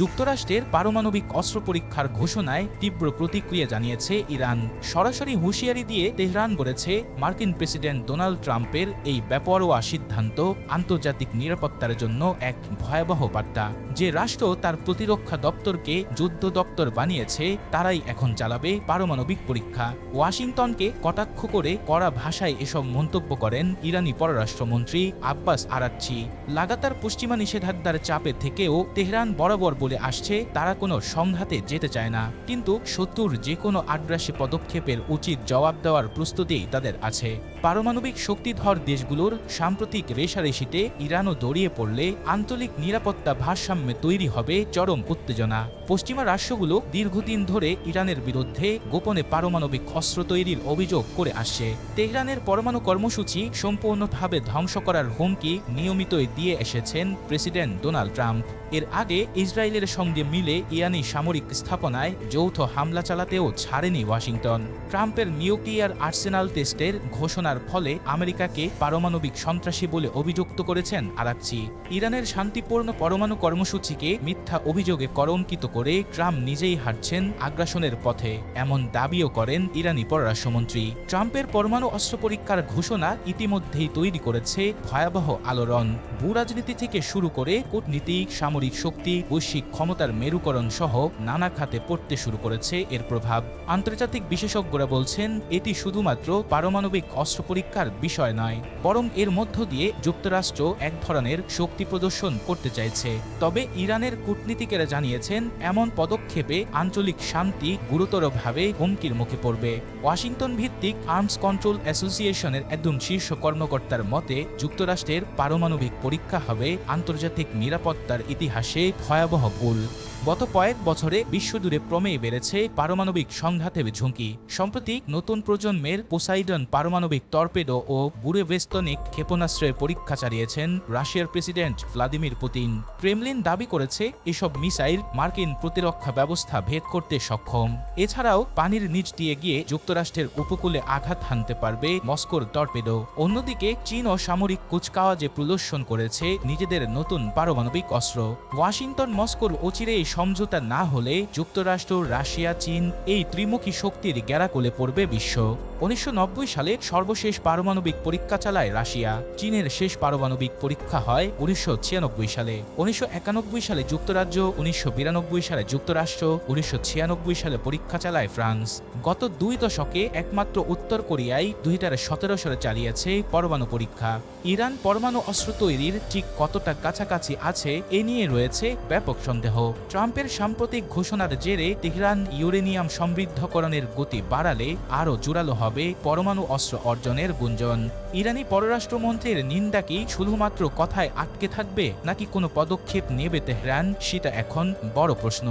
যুক্তরাষ্ট্রের পারমাণবিক অস্ত্র পরীক্ষার ঘোষণায় তীব্র প্রতিক্রিয়া জানিয়েছে ইরান। সরাসরি হুঁশিয়ারি দিয়ে তেহরান বলেছে, মার্কিন প্রেসিডেন্ট ডোনাল্ড ট্রাম্পের এই বেপরোয়া সিদ্ধান্ত আন্তর্জাতিক নিরাপত্তার জন্য এক ভয়াবহ বার্তা। যে রাষ্ট্র তার প্রতিরক্ষা দপ্তরকে যুদ্ধ দপ্তর বানিয়েছে, তারাই এখন চালাবে পারমাণবিক পরীক্ষা। ওয়াশিংটনকে কটাক্ষ করে কড়া ভাষায় এসব মন্তব্য করেন ইরানি পররাষ্ট্রমন্ত্রী আব্বাস আরাচ্ছি লাগাতার পশ্চিমা নিষেধাজ্ঞার চাপে থেকেও তেহরান বরাবর বলে আসছে, তারা কোনো সংঘাতে যেতে চায় না। কিন্তু শত্রুর যে কোনো আগ্রাসী পদক্ষেপের উচিত জবাব দেওয়ার প্রস্তুতি তাদের আছে। পারমাণবিক শক্তিধর দেশগুলোর সাম্প্রতিক রেশারেশিতে ইরানও দড়িয়ে পড়লে আঞ্চলিক নিরাপত্তা ভারসাম্যে তৈরি হবে চরম উত্তেজনা। পশ্চিমা রাষ্ট্রগুলো দীর্ঘদিন ধরে ইরানের বিরুদ্ধে গোপনে পারমাণবিক অস্ত্র তৈরির অভিযোগ করে আসছে। তেহরানের পরমাণু কর্মসূচি সম্পূর্ণভাবে ধ্বংস করার হুমকি নিয়মিতই দিয়ে এসেছেন প্রেসিডেন্ট ডোনাল্ড ট্রাম্প। এর আগে ইসরায়েলের সঙ্গে মিলে ইরানি সামরিক স্থাপনায় যৌথ হামলা চালাতেও ছাড়েনি ওয়াশিংটন। ট্রাম্পের নিউক্লিয়ার আর্সেনাল টেস্টের ঘোষণার ফলে আমেরিকাকে পারমাণবিক সন্ত্রাসী বলে অভিযুক্ত করেছেন আরাকচি। ইরানের শান্তিপূর্ণ পরমাণু কর্মসূচিকে মিথ্যা অভিযোগে কলঙ্কিত করে ট্রাম্প নিজেই হাঁটছেন আগ্রাসনের পথে। এমন দাবিও করেন ইরানি পররাষ্ট্রমন্ত্রী। ট্রাম্পের পরমাণু অস্ত্র পরীক্ষার ঘোষণা ইতিমধ্যেই তৈরি করেছে ভয়াবহ আলোড়ন। ভূরাজনীতি থেকে শুরু করে কূটনীতিক, সামরিক শক্তি, বৈশ্বিক ক্ষমতার মেরুকরণ সহ নানা খাতে পড়তে শুরু করেছে এর প্রভাব। আন্তর্জাতিক বিশেষজ্ঞরা বলছেন, এটি শুধুমাত্র পারমাণবিক অস্ত্র পরীক্ষার বিষয় নয়, বরং এর মধ্য দিয়ে যুক্তরাষ্ট্র এক ধরনের শক্তি প্রদর্শন করতে চাইছে। তবে ইরানের কূটনীতিকেরা জানিয়েছেন, এমন পদক্ষেপে আঞ্চলিক শান্তি গুরুতরভাবে হুমকির মুখে পড়বে। ওয়াশিংটন ভিত্তিক আর্মস কন্ট্রোল অ্যাসোসিয়েশনের একজন শীর্ষ কর্মকর্তার মতে, যুক্তরাষ্ট্রের পারমাণবিক পরীক্ষা হবে আন্তর্জাতিক নিরাপত্তার ইতিহাসে ভয়াবহ ভুল। গত কয়েক বছরে বিশ্বজুড়ে ক্রমেই বেড়েছে পারমাণবিক সংঘাতের ঝুঁকি। সম্প্রতি নতুন প্রজন্মের পোসাইডন পারমাণবিক টর্পেডো ও বুরেভেস্তনিক ক্ষেপণাস্ত্রের পরীক্ষা চালিয়েছেন রাশিয়ার প্রেসিডেন্ট ভ্লাদিমির পুতিন। ক্রেমলিন দাবি করেছে এসব মিসাইল মার্কিন প্রতিরক্ষা ব্যবস্থা ভেদ করতে সক্ষম। এছাড়াও পানির নিচ দিয়ে গিয়ে যুক্তরাষ্ট্রের উপকূলে আঘাত হানতে পারবে মস্কোর টর্পেডো। অন্যদিকে চীন ও সামরিক কুচকাওয়াজে প্রদর্শন করেছে নিজেদের নতুন পারমাণবিক অস্ত্র। ওয়াশিংটন মস্কোর অচিরে এই সমঝোতা না হলে যুক্তরাষ্ট্র, রাশিয়া, চীন এই ত্রিমুখী শক্তির গ্যারাকোলে পড়বে বিশ্ব। উনিশশো নব্বই সালে সর্বশেষ পারমাণবিক পরীক্ষা চালায় রাশিয়া। চীনের শেষ পারমাণবিক পরীক্ষা হয় উনিশশো ছিয়ানব্বই সালে। উনিশশো একানব্বই সালে যুক্তরাজ্য, উনিশশো বিরানব্বই সালে যুক্তরাষ্ট্র, উনিশশো ছিয়ানব্বই সালে পরীক্ষা চালায় ফ্রান্স। গত দুই দশকে একমাত্র উত্তর কোরিয়ায় দুই হাজার সালে চালিয়েছে পরমাণু পরীক্ষা। ইরান পরমাণু অস্ত্র তৈরির ঠিক কতটা কাছাকাছি আছে এ নিয়ে রয়েছে ব্যাপক সন্দেহ। ট্রাম্পের সাম্প্রতিক ঘোষণার জেরে তেহরান ইউরেনিয়াম সমৃদ্ধকরণের গতি বাড়ালে আরও জোরালো হবে পরমাণু অস্ত্র অর্জনের গুঞ্জন। ইরানি পররাষ্ট্রমন্ত্রীর নিন্দা কি শুধুমাত্র কথায় আটকে থাকবে নাকি কোনো পদক্ষেপ নেবে তেহরান সেটা এখন বড় প্রশ্ন।